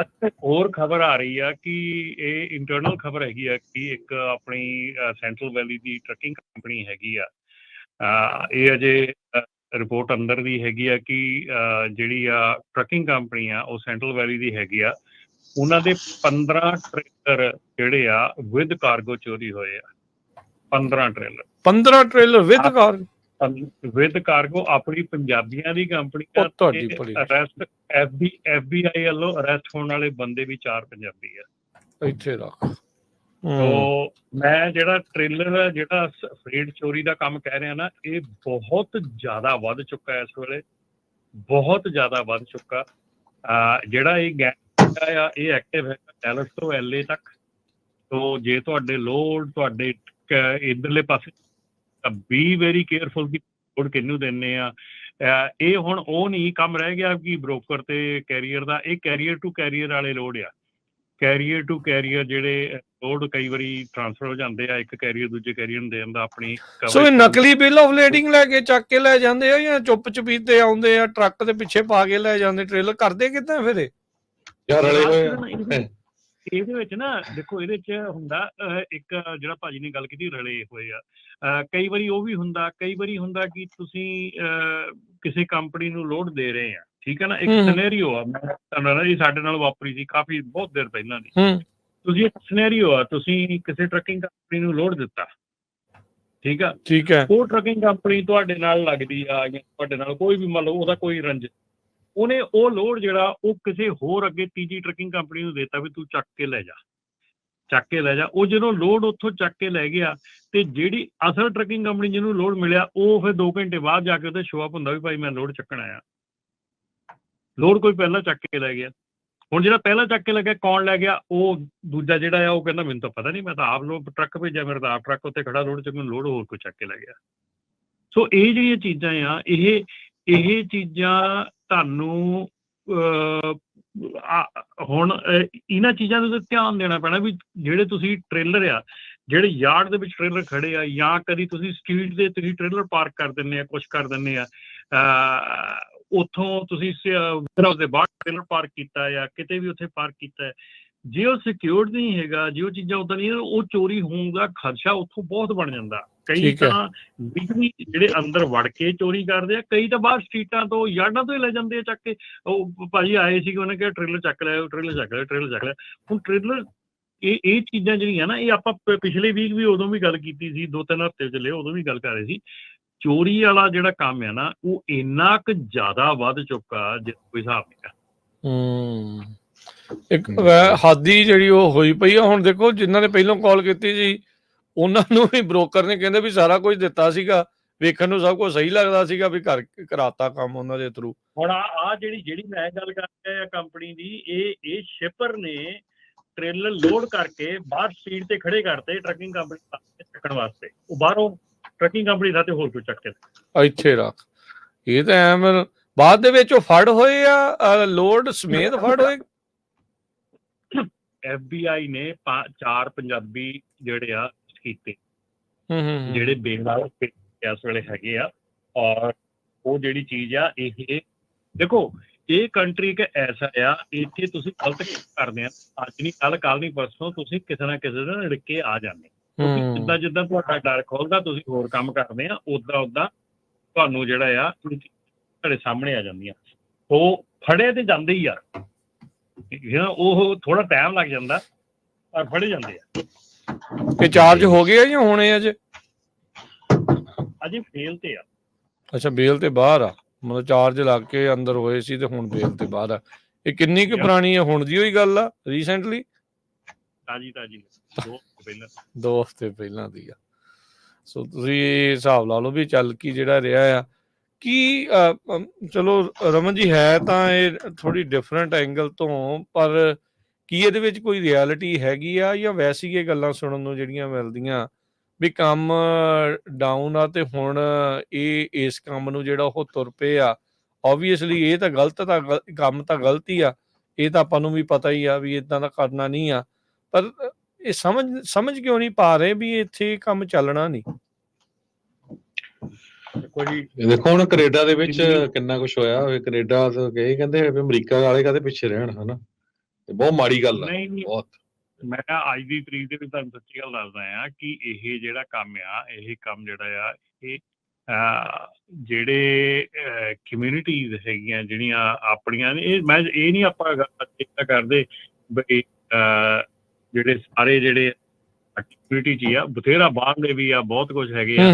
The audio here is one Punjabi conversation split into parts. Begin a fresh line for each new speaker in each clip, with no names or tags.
ਇੱਕ ਹੋਰ ਖਬਰ ਆ ਰਹੀ ਆ ਕਿ ਇਹ ਇੰਟਰਨਲ ਖਬਰ ਹੈਗੀ ਆ ਕਿ ਇੱਕ ਆਪਣੀ ਸੈਂਟਰਲ ਵੈਲੀ ਦੀ ਟਰੱਕਿੰਗ ਕੰਪਨੀ ਹੈਗੀ ਆ। ਇਹ ਅਜੇ ਰਿਪੋਰਟ ਅੰਦਰ ਦੀ ਹੈਗੀ ਆ ਕਿ ਜਿਹੜੀ ਆ ਟਰੱਕਿੰਗ ਕੰਪਨੀ ਆ ਉਹ ਸੈਂਟਰਲ ਵੈਲੀ ਦੀ ਹੈਗੀ ਆ। ਉਹਨਾਂ ਦੇ 15 ਟ੍ਰੇਲਰ ਜਿਹੜੇ ਆ ਵਿਦ ਕਾਰਗੋ ਚੋਰੀ ਹੋਏ ਆ। 15 ਟ੍ਰੇਲਰ
15 ਟ੍ਰੇਲਰ ਵਿਦ
ਹਾਂ। ਵਿਦ ਕਾਰਗੋ ਆਪਣੀ ਪੰਜਾਬੀਆਂ ਦੀ ਕੰਪਨੀ
ਉਹ ਤੁਹਾਡੀ ਭਲੀ।
ਅਰੈਸਟ ਐਫਬੀ ਐਫਬੀਆਈ ਵੱਲੋਂ ਅਰੈਸਟ ਹੋਣ ਵਾਲੇ ਬੰਦੇ ਵੀ ਚਾਰ ਪੰਜਾਬੀ ਆ।
ਇੱਥੇ ਰੱਖ।
ਤੋ ਮੈਂ ਜਿਹੜਾ ਟ੍ਰੇਲਰ ਜਿਹੜਾ ਫਰੇਡ ਚੋਰੀ ਦਾ ਕੰਮ ਕਹਿ ਰਿਹਾ ਨਾ ਇਹ ਬਹੁਤ ਜ਼ਿਆਦਾ ਵੱਧ ਚੁੱਕਾ ਹੈ ਇਸ ਵੇਲੇ। ਬਹੁਤ ਜ਼ਿਆਦਾ ਵੱਧ ਚੁੱਕਾ। ਆ ਜਿਹੜਾ ਇਹ ਗੈਂਗ ਆ ਇਹ ਐਕਟਿਵ ਹੈ ਡੈਲਸ ਤੋਂ ਐਲਏ ਤੱਕ। ਤੋ ਜੇ ਤੁਹਾਡੇ ਲੋਡ ਤੁਹਾਡੇ ਇੱਧਰਲੇ ਪਾਸੇ ਬੀ ਵੈਰੀ ਕੇਅਰਫੁਲ ਕਿ ਲੋਡ ਕਿਹਨੂੰ ਦਿੰਨੇ ਆ। ਇਹ ਹੁਣ ਉਹ ਨਹੀਂ ਕੰਮ ਰਹਿ ਗਿਆ ਕਿ ਬ੍ਰੋਕਰ ਤੇ ਕੈਰੀਅਰ ਦਾ। ਇਹ ਕੈਰੀਅਰ ਟੂ ਕੈਰੀਅਰ ਵਾਲੇ ਲੋਡ ਆ। ਕੈਰੀਅਰ ਟੂ ਕੈਰੀਅਰ ਜਿਹੜੇ ਲੋਡ ਕਈ ਵਾਰੀ ਟ੍ਰਾਂਸਫਰ ਹੋ ਜਾਂਦੇ ਆ। ਇੱਕ ਕੈਰੀਅਰ ਦੂਜੇ ਕੈਰੀਅਰ ਨੂੰ ਦੇਣ ਦਾ ਆਪਣੀ
ਸੋ ਇਹ ਨਕਲੀ ਬਿੱਲ ਆਫ ਲੇਡਿੰਗ ਲੈ ਕੇ ਚੱਕ ਕੇ ਲੈ ਜਾਂਦੇ ਆ ਜਾਂ ਚੁੱਪ ਚਪੀਤੇ ਆਉਂਦੇ ਆ ਟਰੱਕ ਦੇ ਪਿੱਛੇ ਪਾ ਕੇ ਲੈ ਜਾਂਦੇ ਟ੍ਰੇਲਰ ਕਰਦੇ ਕਿੱਦਾਂ ਫਿਰ ਇਹ?
ਯਾਰ ਰਲੇ ਹੋਏ ਆ।
ਇਹਦੇ- ਵਿੱਚ ਨਾ ਦੇਖੋ ਇਹਦੇ ਚ ਹੁੰਦਾ ਇੱਕ ਜਿਹੜਾ ਭਾਜੀ ਨੇ ਗੱਲ ਕੀਤੀ ਰਲੇ ਹੋਏ ਆ। ਕਈ ਵਾਰੀ ਉਹ ਵੀ ਹੁੰਦਾ ਕਈ ਵਾਰੀ ਹੁੰਦਾ ਕਿ ਤੁਸੀਂ ਕਿਸੇ ਕੰਪਨੀ ਨੂੰ ਲੋਡ ਦੇ ਰਹੇ ਆ। ਠੀਕ ਹੈ ਨਾ? ਇੱਕ। ਸਿਨੈਰੀਓ ਆ ਮੈਂ ਤੁਹਾਨੂੰ ਇਹ ਸਾਡੇ ਨਾਲ ਵਾਪਰੀ ਸੀ ਕਾਫੀ ਬਹੁਤ ਦੇਰ ਪਹਿਲਾਂ ਦੀ। ਤੁਸੀਂ ਇੱਕ ਸਿਨੈਰੀਓ ਆ ਤੁਸੀਂ ਕਿਸੇ ਟਰੱਕਿੰਗ ਕੰਪਨੀ ਨੂੰ ਲੋਡ ਦਿੱਤਾ। ਠੀਕ ਆ?
ਠੀਕ ਹੈ।
ਉਹ ਟਰੱਕਿੰਗ ਕੰਪਨੀ ਤੁਹਾਡੇ ਨਾਲ ਲੱਗਦੀ ਆ ਜਾਂ ਤੁਹਾਡੇ ਨਾਲ ਕੋਈ ਵੀ ਮੰਨ ਲਓ ਉਹਦਾ ਕੋਈ ਰੰਜ ਉਹਨੇ ਉਹ ਲੋਡ ਜਿਹੜਾ ਉਹ ਕਿਸੇ ਹੋਰ ਅੱਗੇ ਤੀਜੀ ਟਰੱਕਿੰਗ ਕੰਪਨੀ ਨੂੰ ਦੇਤਾ ਵੀ ਤੂੰ ਚੱਕ ਕੇ ਲੈ ਜਾ। ਚੱਕ ਕੇ ਲੈ ਜਾ। ਉਹ ਜਦੋਂ ਲੋਡ ਉੱਥੋਂ ਚੱਕ ਕੇ ਲੈ ਗਿਆ ਤੇ ਜਿਹੜੀ ਅਸਲ ਟਰੱਕਿੰਗ ਕੰਪਨੀ ਜਿਹਨੂੰ ਲੋਡ ਮਿਲਿਆ, ਉਹ ਫਿਰ 2 ਘੰਟੇ ਬਾਅਦ ਜਾ ਕੇ ਉਹਦੇ ਸ਼ੋਅ ਅਪ ਹੁੰਦਾ ਵੀ ਭਾਈ ਮੈਂ ਲੋਡ ਚੱਕਣ ਆਇਆ। ਲੋਡ ਕੋਈ ਪਹਿਲਾਂ ਚੱਕ ਕੇ ਲੈ ਗਿਆ। ਹੁਣ ਜਿਹੜਾ ਪਹਿਲਾਂ ਚੱਕ ਕੇ ਲੱਗਿਆ, ਕੌਣ ਲੈ ਗਿਆ? ਉਹ ਦੂਜਾ ਜਿਹੜਾ ਆ, ਉਹ ਕਹਿੰਦਾ ਮੈਨੂੰ ਤਾਂ ਪਤਾ ਨਹੀਂ, ਮੈਂ ਤਾਂ ਆਪ ਲੋਡ ਟਰੱਕ ਭੇਜਿਆ, ਮੇਰਾ ਤਾਂ ਆਪ ਟਰੱਕ ਉੱਤੇ ਖੜਾ ਲੋਡ ਚੱਕਣ ਲੋਡ ਹੋਰ ਕੋਈ ਚੱਕ ਕੇ ਲੈ ਗਿਆ। ਸੋ ਇਹ ਜਿਹੜੀਆਂ ਚੀਜ਼ਾਂ ਆ, ਇਹ ਇਹ ਚੀਜ਼ਾਂ ਤੁਹਾਨੂੰ ਹੁਣ ਇਹਨਾਂ ਚੀਜ਼ਾਂ ਦੇ ਉੱਤੇ ਧਿਆਨ ਦੇਣਾ ਪੈਣਾ ਵੀ ਜਿਹੜੇ ਤੁਸੀਂ ਟ੍ਰੇਲਰ ਆ ਜਿਹੜੇ ਯਾਰਡ ਦੇ ਵਿੱਚ ਟ੍ਰੇਲਰ ਖੜੇ ਆ ਜਾਂ ਕਦੀ ਤੁਸੀਂ ਸਟਰੀਟ ਦੇ ਤੁਸੀਂ ਟ੍ਰੇਲਰ ਪਾਰਕ ਕਰ ਦਿੰਦੇ ਆ ਕੁਝ ਕਰ ਦਿੰਦੇ ਆ ਅਹ, ਉੱਥੋਂ ਤੁਸੀਂ ਹਾਊਸ ਦੇ ਬਾਹਰ ਟ੍ਰੇਲਰ ਪਾਰਕ ਕੀਤਾ ਜਾਂ ਕਿਤੇ ਵੀ ਉੱਥੇ ਪਾਰਕ ਕੀਤਾ ਜੇ ਉਹ ਸਿਕਿਉਰਡ ਨਹੀਂ ਹੈਗਾ ਜੇ ਉਹ ਚੀਜ਼ਾਂ ਉਦਾਂ ਨਹੀਂ ਉਹ ਚੋਰੀ ਹੋਣ ਦਾ ਖਦਸ਼ਾ ਉੱਥੋਂ ਬਹੁਤ ਬਣ ਜਾਂਦਾ। ਕਈ
ਠੀਕ ਹੈ।
ਤਾਂ ਬਿਜਲੀ ਜਿਹੜੇ ਅੰਦਰ ਵੜ ਕੇ ਚੋਰੀ ਕਰਦੇ ਆ ਕਈ ਤਾਂ ਬਾਹਰ ਸਟਰੀਟਾਂ ਤੋਂ ਯਾਰਡਾਂ ਤੋਂ ਹੀ ਲੈ ਜਾਂਦੇ ਆ ਚੱਕ ਕੇ। ਉਹ ਭਾਜੀ ਆਏ ਸੀ ਉਹਨੇ ਕਿਹਾ ਟ੍ਰੇਲਰ ਚੱਕ ਲਿਆ ਟ੍ਰੇਲਰ ਚੱਕ ਲਿਆ ਟ੍ਰੇਲਰ ਚੱਕ ਲਿਆ ਹੁਣ ਟ੍ਰੇਲਰ ਇਹ ਇਹ ਚੀਜ਼ਾਂ ਜਿਹੜੀਆਂ ਨਾ ਇਹ ਆਪਾਂ ਪ- ਪਿਛਲੇ ਵੀਕ ਵੀ ਉਦੋਂ ਵੀ ਗੱਲ ਕੀਤੀ ਸੀ ਦੋ ਤਿੰਨ ਹਫ਼ਤੇ ਚੱਲੇ ਉਦੋਂ ਵੀ ਗੱਲ ਕਰ ਰਹੇ ਸੀ। ਚੋਰੀ ਵਾਲਾ ਜਿਹੜਾ ਕੰਮ ਹੈ ਨਾ ਉਹ ਇੰਨਾ ਕੁ ਜ਼ਿਆਦਾ ਵੱਧ ਚੁੱਕਾ ਜਿਸ ਕੋਈ ਹਿਸਾਬ ਨਹੀਂ ਹੈ
ਹੂੰ। ਇੱਕ ਵੈ- ਹਾਦੀ ਜਿਹੜੀ ਉਹ ਹੋਈ ਪਈ ਆ ਹੁਣ ਦੇਖੋ ਜਿਨ੍ਹਾਂ ਨੇ ਪਹਿਲਾਂ ਕਾਲ ਕੀਤੀ ਸੀ ਉਹਨਾਂ ਨੂੰ ਵੀ ਬ੍ਰੋਕਰ ਨੇ ਕਹਿੰਦੇ ਵੀ ਸਾਰਾ ਕੁਝ ਦਿੱਤਾ ਸੀਗਾ ਵੇਖਣ ਨੂੰ ਸਭ ਕੁਝ ਸਹੀ ਲੱਗਦਾ ਸੀਗਾ ਵੀ ਕਰ ਕਰਾਤਾ ਕੰਮ ਉਹਨਾਂ ਦੇ ਥਰੂ
ਹੁਣ ਆ ਆ ਜਿਹੜੀ ਜਿਹੜੀ ਮੈਂ ਗੱਲ ਕਰ ਰਿਹਾ ਕੰਪਨੀ ਦੀ ਇਹ ਇਹ ਸ਼ਿਪਰ ਨੇ ਟ੍ਰੇਲਰ ਲੋਡ ਕਰਕੇ ਬਾਹਰ ਸਟਰੀਟ ਤੇ ਖੜੇ ਕਰਤੇ ਟਰੱਕਿੰਗ ਕੰਪਨੀ ਚੱਕਣ ਵਾਸਤੇ। ਉਹ ਬਾਹਰੋਂ ਟਰੱਕਿੰਗ ਕੰਪਨੀ ਦਾ ਤੇ ਹੋਰ ਕੋਈ ਚੱਕ ਕੇ
ਇੱਥੇ ਰੱਖ। ਇਹ ਤਾਂ ਐਵੇਂ ਬਾਅਦ ਦੇ ਵਿੱਚ ਉਹ ਫੜ ਹੋਏ ਆ ਲੋਡ ਸਮੇਤ ਫੜ ਹੋਏ?
FBI ਨੇ ਚਾਰ ਪੰਜਾਬੀ ਜਿਹੜੇ ਆ ਕੀਤੇ।
ਹੂੰ ਹੂੰ।
ਜਿਹੜੇ ਬੇਗਾਲ ਇਸ ਵੇਲੇ ਹੈਗੇ ਆ ਔਰ ਉਹ ਜਿਹੜੀ ਚੀਜ਼ ਆ ਇਹ ਦੇਖੋ ਇਹ ਕੰਟਰੀ ਇੱਕ ਐਸਾ ਆ ਇੱਥੇ ਤੁਸੀਂ ਗਲਤ ਕਰਦੇ ਆ ਅੱਜ ਨਹੀਂ ਕੱਲ ਕੱਲ ਨਹੀਂ ਪਰਸੋਂ ਤੁਸੀਂ ਕਿਸੇ ਨਾ ਕਿਸੇ ਦਿਨ ਰਿੜਕੇ ਆ ਜਾਂਦੇ। ਜਿੱਦਾਂ ਜਿੱਦਾਂ ਤੁਹਾਡਾ ਡਰ ਖੋਲਦਾ ਤੁਸੀਂ ਹੋਰ ਕੰਮ ਕਰਦੇ ਆ ਉਦਾਂ ਉਦਾਂ ਤੁਹਾਨੂੰ ਜਿਹੜਾ ਆ ਤੁਹਾਡੇ ਸਾਹਮਣੇ ਆ ਜਾਂਦੀਆਂ ਉਹ ਫੜੇ ਤੇ ਜਾਂਦੇ ਹੀ ਆ। ਉਹ ਥੋੜਾ ਟਾਈਮ ਲੱਗ ਜਾਂਦਾ ਪਰ ਫੜੇ ਜਾਂਦੇ ਆ।
ਇਹ ਚਾਰਜ ਹੋ ਗਏ ਆ ਜਾਂ ਹੋਣੇ ਆ ਅਜੇ
ਅਜੇ ਫੇਲ ਤੇ ਆ।
ਅੱਛਾ ਬੇਲ ਤੇ ਬਾਹਰ ਆ। ਮਤਲਬ ਚਾਰਜ ਲੱਗ ਕੇ ਅੰਦਰ ਹੋਏ ਸੀ ਤੇ ਹੁਣ ਬੇਲ ਤੇ ਬਾਹਰ ਆ। ਇਹ ਕਿੰਨੀ ਕੁ. ਪੁਰਾਣੀ ਹੈ ਹੁਣ ਦੀ ਹੋਈ ਗੱਲ ਆ ਰੀਸੈਂਟਲੀ
ਤਾਜੀ ਤਾਜੀ। ਦੋ ਪਹਿਲਾਂ।
ਦੋ ਹਫ਼ਤੇ ਪਹਿਲਾਂ ਦੀ ਆ। ਸੋ ਤੁਸੀਂ ਇਹ ਹਿਸਾਬ ਲਾ ਲਓ ਵੀ ਚੱਲ ਕੀ ਜਿਹੜਾ ਰਿਹਾ ਆ। ਕੀ ਅ, ਅਮ, ਚਲੋ ਰਮਨ ਜੀ ਹੈ ਤਾਂ ਇਹ ਥੋੜੀ ਡਿਫਰੈਂਟ ਐਂਗਲ ਤੋਂ ਪਰ ਕੀ ਇਹਦੇ ਵਿੱਚ ਕੋਈ ਰਿਐਲਿਟੀ ਹੈਗੀ ਆ ਜਾਂ ਵੈਸੇ ਹੀ ਇਹ ਗੱਲਾਂ ਸੁਣਨ ਨੂੰ ਜਿਹੜੀਆਂ ਮਿਲਦੀਆਂ ਵੀ ਕੰਮ ਡਾਊਨ ਆ ਤੇ ਹੁਣ ਇਹ ਇਸ ਕੰਮ ਨੂੰ ਜਿਹੜਾ ਉਹ ਤੁਰ ਪਏ ਆ? ਆਬਵੀਅਸਲੀ ਇਹ ਤਾਂ ਗਲਤ ਤਾਂ ਕੰਮ ਤਾਂ ਗਲਤੀ ਆ। ਇਹ ਤਾਂ ਆਪਾਂ ਨੂੰ ਵੀ ਪਤਾ ਹੀ ਆ ਵੀ ਇਦਾਂ ਦਾ ਕਰਨਾ ਨਹੀਂ ਆ। ਪਰ ਇਹ ਸਮਝ ਸਮਝ ਕਿਉਂ ਨਹੀਂ ਪਾ ਰਹੇ ਵੀ ਇੱਥੇ ਕੰਮ ਚੱਲਣਾ ਨਹੀਂ?
ਦੇਖੋ ਜੀ
ਦੇਖੋ ਹੁਣ ਕੈਨੇਡਾ ਦੇ ਵਿੱਚ ਕਿੰਨਾ ਕੁਝ ਹੋਇਆ ਹੋਵੇ। ਕੈਨੇਡਾ ਤੋਂ ਕਹੇ ਕਹਿੰਦੇ ਵੀ ਅਮਰੀਕਾ ਵਾਲੇ ਕਦੇ ਪਿੱਛੇ ਰਹਿਣ ਹਨਾ? ਇਹ ਬਹੁਤ ਮਾੜੀ ਗੱਲ ਹੈ ਬਹੁਤ।
ਮੈਂ ਅੱਜ ਦੀ ਤਰੀਕ ਦੇ ਵਿੱਚ ਤੁਹਾਨੂੰ ਸੱਚੀ ਗੱਲ ਦੱਸਦਾ ਆ ਕਿ ਇਹ ਜਿਹੜਾ ਕੰਮ ਆ ਇਹ ਕੰਮ ਜਿਹੜਾ ਆ ਇਹ ਜਿਹੜੇ ਕਮਿਊਨਿਟੀਜ਼ ਹੈਗੀਆਂ ਜਿਹੜੀਆਂ ਆਪਣੀਆਂ ਇਹ ਮੈਂ ਇਹ ਨਹੀਂ ਆਪਾਂ ਗੱਲ ਕਰਦੇ ਅਹ, ਜਿਹੜੇ ਸਾਰੇ ਜਿਹੜੇ ਕਮਿਊਨਿਟੀ ਚ ਆ ਬਥੇਰਾ ਬਾਹਰ ਦੇ ਵੀ ਆ ਬਹੁਤ ਕੁਝ ਹੈਗੇ ਆ।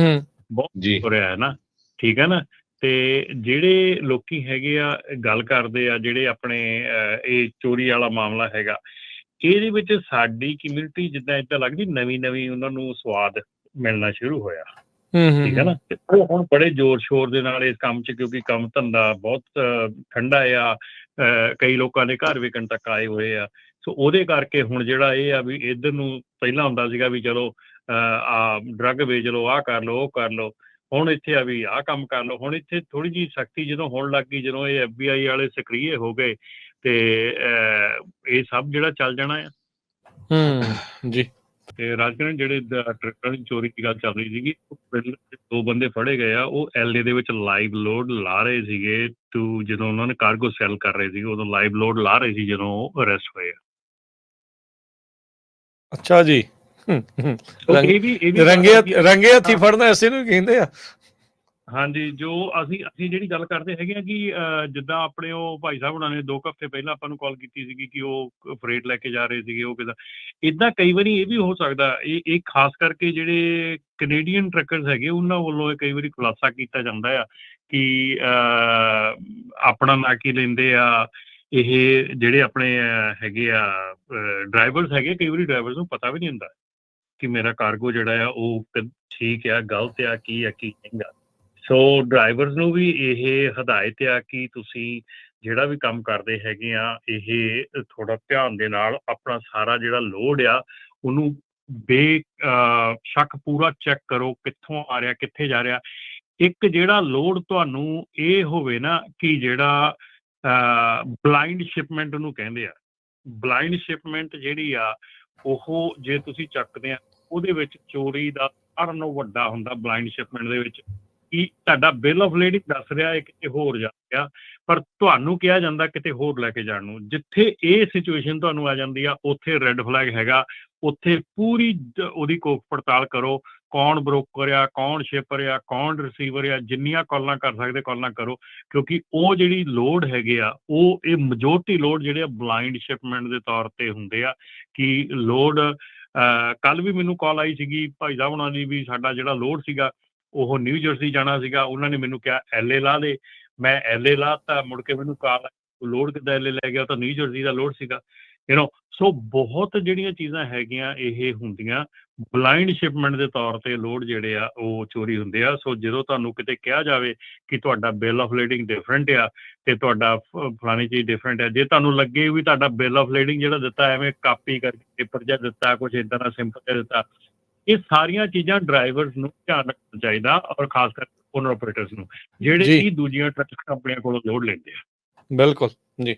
ਜੀ।
ਹੋ ਰਿਹਾ ਹੈ ਨਾ। ਠੀਕ ਹੈ ਨਾ? ਤੇ ਜਿਹੜੇ ਲੋਕੀ ਹੈਗੇ ਆ ਗੱਲ ਕਰਦੇ ਆ ਜਿਹੜੇ ਆਪਣੇ ਇਹ ਚੋਰੀ ਵਾਲਾ ਮਾਮਲਾ ਹੈਗਾ ਇਹਦੇ ਵਿੱਚ ਸਾਡੀ ਕਮਿਊਨਿਟੀ ਜਿੱਦਾਂ ਇਦਾਂ ਲੱਗਦੀ ਨਵੀਂ ਨਵੀਂ ਉਹਨਾਂ ਨੂੰ ਸਵਾਦ ਮਿਲਣਾ ਸ਼ੁਰੂ ਹੋਇਆ।
ਹੂੰ
ਠੀਕ ਹੈ ਨਾ? ਤੇ ਉਹ ਹੁਣ ਬੜੇ ਜ਼ੋਰ ਸ਼ੋਰ ਦੇ ਨਾਲ ਇਸ ਕੰਮ 'ਚ ਕਿਉਂਕਿ ਕੰਮ ਧੰਦਾ ਬਹੁਤ ਠੰਡਾ ਆ ਕਈ ਲੋਕਾਂ ਦੇ ਘਰ ਵਿਕਣ ਤੱਕ ਆਏ ਹੋਏ ਆ। ਸੋ ਉਹਦੇ ਕਰਕੇ ਹੁਣ ਜਿਹੜਾ ਇਹ ਆ ਵੀ ਇਧਰ ਨੂੰ ਪਹਿਲਾਂ ਹੁੰਦਾ ਸੀਗਾ ਵੀ ਚਲੋ ਆ ਡਰੱਗ ਵੇਚ ਲਓ ਆਹ ਕਰ ਲਓ ਉਹ ਕਰ ਲਓ। ਹੁਣ ਇੱਥੇ ਆ ਵੀ ਆਹ ਕੰਮ ਕਰ ਲਓ ਹੁਣ ਇੱਥੇ ਥੋੜੀ ਜੀ ਸਖਤੀ ਜਦੋਂ ਹੋਣ ਲੱਗ ਗਈ ਜਦੋਂ ਇਹ ਐਫਬੀਆਈ ਵਾਲੇ ਸਕਰੀਏ ਹੋ ਗਏ ਤੇ ਇਹ ਸਭ ਜਿਹੜਾ ਚੱਲ ਜਾਣਾ ਆ।
ਹੂੰ ਜੀ।
ਤੇ ਰਾਜਕਰਨ ਜਿਹੜੇ ਦ- ਟਰੱਕਾਂ ਦੀ ਚੋਰੀ ਦੀ ਗੱਲ ਚੱਲ ਰਹੀ ਸੀਗੀ ਦੋ ਬੰਦੇ ਫੜੇ ਗਏ ਆ ਉਹ ਐਲਏ ਦੇ ਵਿੱਚ ਲਾਈਵ ਲੋਡ ਲਾ ਰਹੇ ਸੀਗੇ ਟੂ ਜਦੋਂ ਉਹਨਾਂ ਨੇ ਕਾਰਗੋ ਸੈਲ ਕਰ ਰਹੇ ਸੀਗੇ ਉਦੋਂ ਲਾਈਵ ਲੋਡ ਲਾ ਰਹੇ ਸੀ ਜਦੋਂ ਉਹ ਅਰੈਸਟ ਹੋਏ ਆ।
ਅੱਛਾ ਜੀ।
ਸੋ ਇਹ ਵੀ ਇਹ ਵੀ
ਰੰਗੇ ਰੰਗੇ ਹੱਥੀ ਫੜਨਾ ਐਸੇ ਨੂੰ ਕਹਿੰਦੇ ਆ।
ਹਾਂਜੀ ਜੋ ਅਸੀਂ ਅਸੀਂ ਜਿਹੜੀ ਗੱਲ ਕਰਦੇ ਹੈਗੇ ਆ ਕਿ ਜਿੱਦਾਂ ਆਪਣੇ ਉਹ ਭਾਈ ਸਾਹਿਬ ਉਹਨਾਂ ਨੇ ਦੋ ਕੁ ਹਫ਼ਤੇ ਪਹਿਲਾਂ ਆਪਾਂ ਨੂੰ ਕਾਲ ਕੀਤੀ ਸੀਗੀ ਕਿ ਉਹ ਫਰੇਟ ਲੈ ਕੇ ਜਾ ਰਹੇ ਸੀਗੇ ਉਹ ਕਿਦਾਂ। ਇਦਾਂ ਕਈ ਵਾਰੀ ਇਹ ਵੀ ਹੋ ਸਕਦਾ ਇਹ ਇਹ ਖਾਸ ਕਰਕੇ ਜਿਹੜੇ ਕੈਨੇਡੀਅਨ ਟਰੱਕਰਸ ਹੈਗੇ ਉਹਨਾਂ ਵੱਲੋਂ ਇਹ ਕਈ ਵਾਰੀ ਖੁਲਾਸਾ ਕੀਤਾ ਜਾਂਦਾ ਆ ਕਿ ਆਪਣਾ ਨਾ ਕੀ ਲੈਂਦੇ ਆ ਇਹ ਜਿਹੜੇ ਆਪਣੇ ਹੈਗੇ ਆ ਡਰਾਈਵਰਸ ਹੈਗੇ ਕਈ ਵਾਰੀ ਡਰਾਈਵਰਸ ਨੂੰ ਪਤਾ ਵੀ ਨਹੀਂ ਹੁੰਦਾ। ਕਿ ਮੇਰਾ ਕਾਰਗੋ ਜਿਹੜਾ ਆ ਉਹ ਠੀਕ ਆ, ਗਲਤ ਆ, ਕੀ ਆ, ਕੀ ਨਹੀਂ ਆ ਸੋ ਡਰਾਈਵਰਸ ਨੂੰ ਵੀ ਇਹ ਹਦਾਇਤ ਆ ਕਿ ਤੁਸੀਂ ਜਿਹੜਾ ਵੀ ਕੰਮ ਕਰਦੇ ਹੈਗੇ ਆ, ਇਹ ਥੋੜਾ ਧਿਆਨ ਦੇ ਨਾਲ ਆਪਣਾ ਸਾਰਾ ਜਿਹੜਾ ਲੋਡ ਆ, ਉਹਨੂੰ ਬੇ ਅਹ ਸ਼ੱਕ ਪੂਰਾ ਚੈੱਕ ਕਰੋ ਕਿੱਥੋਂ ਆ ਰਿਹਾ, ਕਿੱਥੇ ਜਾ ਰਿਹਾ। ਇੱਕ ਜਿਹੜਾ ਲੋਡ ਤੁਹਾਨੂੰ ਇਹ ਹੋਵੇ ਨਾ ਕਿ ਜਿਹੜਾ ਬਲਾਈਂਡ ਸ਼ਿਪਮੈਂਟ ਉਹਨੂੰ ਕਹਿੰਦੇ ਆ। ਬਲਾਈਂਡ ਸ਼ਿਪਮੈਂਟ ਜਿਹੜੀ ਆ ਉਹ ਜੇ ਤੁਸੀਂ ਚੱਕਦੇ ਆ, ਉਹਦੇ ਵਿੱਚ ਚੋਰੀ ਦਾ ਸਾਰਿਆਂ ਵੱਡਾ ਹੁੰਦਾ ਬਲਾਈਂਡ ਸ਼ਿਪਮੈਂਟ ਦੇ ਵਿੱਚ। ਕਿ ਤੁਹਾਡਾ ਬਿੱਲ ਆਫ ਲੇਡਿੰਗ ਦੱਸ ਰਿਹਾ ਹੈ, ਕਿਤੇ ਹੋਰ ਜਾ ਰਿਹਾ? ਪਰ ਤੁਹਾਨੂੰ ਕਿਹਾ ਜਾਂਦਾ ਕਿਤੇ ਹੋਰ ਲੈ ਕੇ ਜਾਣ ਨੂੰ। ਜਿੱਥੇ ਇਹ ਸਿਚੁਏਸ਼ਨ ਤੁਹਾਨੂੰ ਆ ਜਾਂਦੀ ਆ, ਉੱਥੇ ਰੈੱਡ ਫਲੈਗ ਹੈਗਾ। ਉੱਥੇ ਪੂਰੀ ਉਹਦੀ ਕੋਖ ਪੜਤਾਲ ਕਰੋ। ਕੌਣ ਬ੍ਰੋਕਰ ਆ, ਕੌਣ ਸ਼ਿਪਰ ਆ, ਕੌਣ ਰਿਸੀਵਰ ਆ, ਜਿੰਨੀਆਂ ਕਾਲਾਂ ਕਰ ਸਕਦੇ ਕਾਲਾਂ ਕਰੋ, ਕਿਉਂਕਿ ਉਹ ਜਿਹੜੀ ਲੋਡ ਹੈਗੇ ਆ, ਉਹ ਇਹ ਮੈਜੋਰਟੀ ਲੋਡ ਜਿਹੜੇ ਆ ਬਲਾਈਂਡ ਸ਼ਿਪਮੈਂਟ ਦੇ ਤੌਰ ਤੇ ਹੁੰਦੇ ਆ, ਕਿ ਲੋਡ ਕੱਲ ਵੀ ਮੈਨੂੰ ਕਾਲ ਆਈ ਸੀਗੀ ਭਾਈ ਸਾਹਿਬ ਉਹਨਾਂ ਦੀ ਵੀ ਸਾਡਾ ਜਿਹੜਾ ਲੋਡ ਸੀਗਾ, ਉਹ ਨਿਊ ਜਰਸੀ ਜਾਣਾ ਸੀਗਾ, ਉਹਨਾਂ ਨੇ ਮੈਨੂੰ ਕਿਹਾ ਐਲਏ ਲਾ ਦੇ, ਮੈਂ ਐਲਏ ਲਾਤਾ ਮੁੜ ਕੇ ਮੈਨੂੰ ਕਾਲ ਲੋਡ ਕਿੱਦਾਂ ਐਲਏ ਲੈ ਗਿਆ ਤਾਂ ਨਿਊ ਜਰਸੀ ਦਾ ਲੋਡ ਸੀਗਾ ਯੂ نو ਸੋ ਬਹੁਤ ਜਿਹੜੀਆਂ ਚੀਜ਼ਾਂ ਹੈਗੀਆਂ, ਇਹ ਹੁੰਦੀਆਂ ਬਲਾਈਂਡ ਸ਼ਿਪਮੈਂਟ ਦੇ ਤੌਰ ਤੇ ਲੋਡ ਜਿਹੜੇ ਆ ਉਹ ਚੋਰੀ ਹੁੰਦੇ ਆ। ਸੋ ਜਦੋਂ ਤੁਹਾਨੂੰ ਕਿਤੇ ਕਿਹਾ ਜਾਵੇ ਕਿ ਤੁਹਾਡਾ ਬਿੱਲ ਆਫ ਲੇਡਿੰਗ ਡਿਫਰੈਂਟ ਆ ਤੇ ਤੁਹਾਡਾ ਫਲਾਣੀ ਚੀਜ਼ ਡਿਫਰੈਂਟ ਹੈ ਜੇ ਤੁਹਾਨੂੰ ਲੱਗੇ ਵੀ ਤੁਹਾਡਾ ਬਿੱਲ ਆਫ ਲੇਡਿੰਗ ਜਿਹੜਾ ਦਿੱਤਾ ਐਵੇਂ ਕਾਪੀ ਕਰਕੇ ਪੇਪਰ ਜਿਹਾ ਦਿੱਤਾ ਕੁਝ ਇਦਾਂ ਦਾ ਸਿੰਪਲ ਜਿਹਾ ਦਿੱਤਾ ਇਹ ਸਾਰੀਆਂ ਚੀਜ਼ਾਂ ਡਰਾਈਵਰਸ ਨੂੰ ਧਿਆਨ ਰੱਖਣਾ ਚਾਹੀਦਾ ਔਰ ਖਾਸ ਕਰਕੇ ਓਨਰ ਆਪਰੇਟਰਸ ਨੂੰ ਜਿਹੜੇ। ਕਿ ਦੂਜੀਆਂ ਟਰੱਕ ਕੰਪਨੀਆਂ ਕੋਲੋਂ ਲੋਡ ਲੈਂਦੇ ਆ।
ਬਿਲਕੁਲ ਜੀ।